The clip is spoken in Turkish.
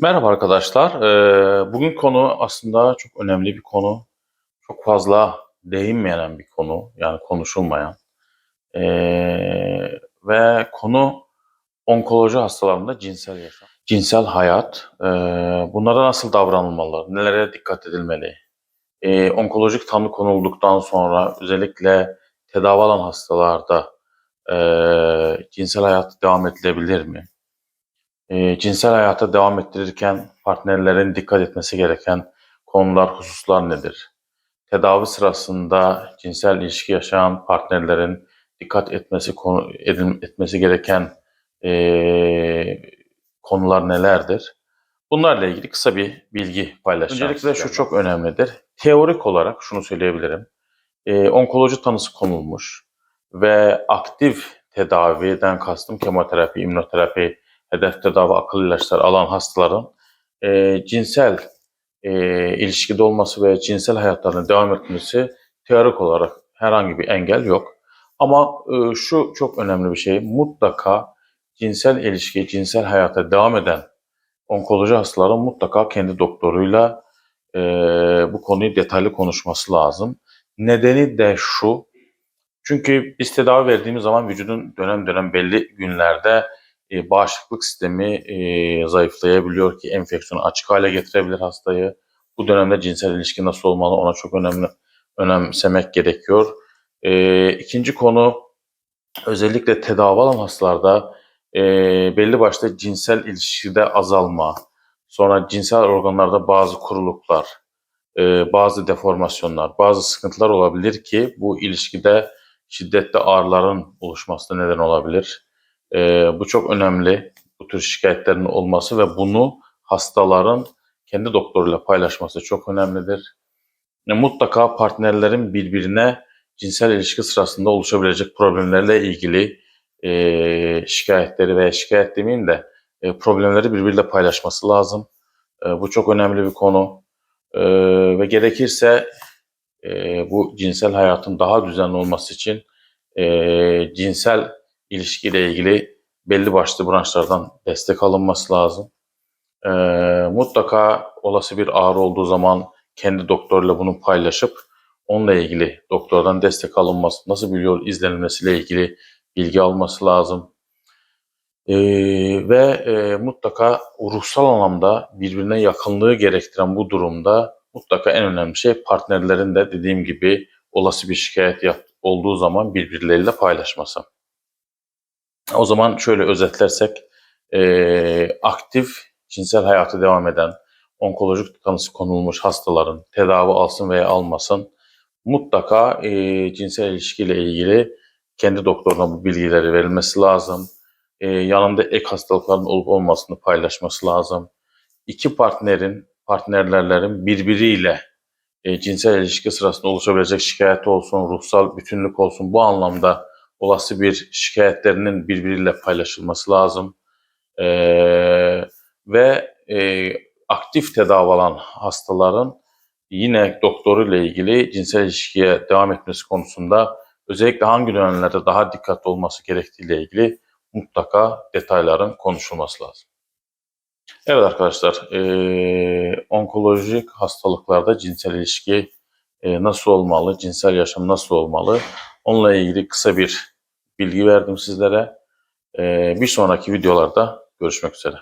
Merhaba arkadaşlar. Ee, bugün konu aslında çok önemli bir konu. Çok fazla değinmeyen bir konu. Yani konuşulmayan. Ee, ve konu onkoloji hastalarında cinsel yaşam. Cinsel hayat. Ee, bunlara nasıl davranılmalı? Nelere dikkat edilmeli? Onkolojik tanı konulduktan sonra özellikle tedavi alan hastalarda cinsel hayat devam edilebilir mi? E, cinsel hayata devam ettirirken partnerlerin dikkat etmesi gereken konular, hususlar nedir? Tedavi sırasında cinsel ilişki yaşayan partnerlerin dikkat etmesi konu edin- etmesi gereken e, konular nelerdir? Bunlarla ilgili kısa bir bilgi paylaşacağım. Öncelikle şu çok önemlidir. Teorik olarak şunu söyleyebilirim. E, onkoloji tanısı konulmuş ve aktif tedaviden kastım kemoterapi, immünoterapi, hedef tedavi akıl ilaçları alan hastaların e, cinsel e, ilişkide olması ve cinsel hayatlarına devam etmesi teorik olarak herhangi bir engel yok. Ama e, şu çok önemli bir şey, mutlaka cinsel ilişki, cinsel hayata devam eden onkoloji hastaların mutlaka kendi doktoruyla e, bu konuyu detaylı konuşması lazım. Nedeni de şu, çünkü biz tedavi verdiğimiz zaman vücudun dönem dönem belli günlerde e, bağışıklık sistemi e, zayıflayabiliyor ki enfeksiyonu açık hale getirebilir hastayı. Bu dönemde cinsel ilişki nasıl olmalı ona çok önemli önemsemek gerekiyor. E, ikinci konu özellikle tedavi alan hastalarda e, belli başta cinsel ilişkide azalma, sonra cinsel organlarda bazı kuruluklar, e, bazı deformasyonlar, bazı sıkıntılar olabilir ki bu ilişkide şiddetli ağrıların oluşmasına neden olabilir. E, bu çok önemli. Bu tür şikayetlerin olması ve bunu hastaların kendi doktoruyla paylaşması çok önemlidir. E, mutlaka partnerlerin birbirine cinsel ilişki sırasında oluşabilecek problemlerle ilgili e, şikayetleri veya şikayet demeyeyim de e, problemleri birbiriyle paylaşması lazım. E, bu çok önemli bir konu. E, ve gerekirse e, bu cinsel hayatın daha düzenli olması için e, cinsel ilişkiyle ilgili belli başlı branşlardan destek alınması lazım. E, mutlaka olası bir ağrı olduğu zaman kendi doktoruyla bunu paylaşıp onunla ilgili doktordan destek alınması, nasıl bir yol izlenmesiyle ilgili bilgi alması lazım. E, ve e, mutlaka ruhsal anlamda birbirine yakınlığı gerektiren bu durumda mutlaka en önemli şey partnerlerin de dediğim gibi olası bir şikayet olduğu zaman birbirleriyle paylaşması. O zaman şöyle özetlersek e, aktif cinsel hayatı devam eden onkolojik tanısı konulmuş hastaların tedavi alsın veya almasın mutlaka e, cinsel ilişkiyle ilgili kendi doktoruna bu bilgileri verilmesi lazım. E, yanında ek hastalıkların olup olmasını paylaşması lazım. İki partnerin, partnerlerin birbiriyle e, cinsel ilişki sırasında oluşabilecek şikayet olsun, ruhsal bütünlük olsun bu anlamda olası bir şikayetlerinin birbiriyle paylaşılması lazım. E, ve e, aktif tedavi alan hastaların yine doktoruyla ilgili cinsel ilişkiye devam etmesi konusunda özellikle hangi dönemlerde daha dikkatli olması gerektiğiyle ilgili mutlaka detayların konuşulması lazım. Evet arkadaşlar, e, onkolojik hastalıklarda cinsel ilişki e, nasıl olmalı, cinsel yaşam nasıl olmalı? Onunla ilgili kısa bir bilgi verdim sizlere. E, bir sonraki videolarda görüşmek üzere.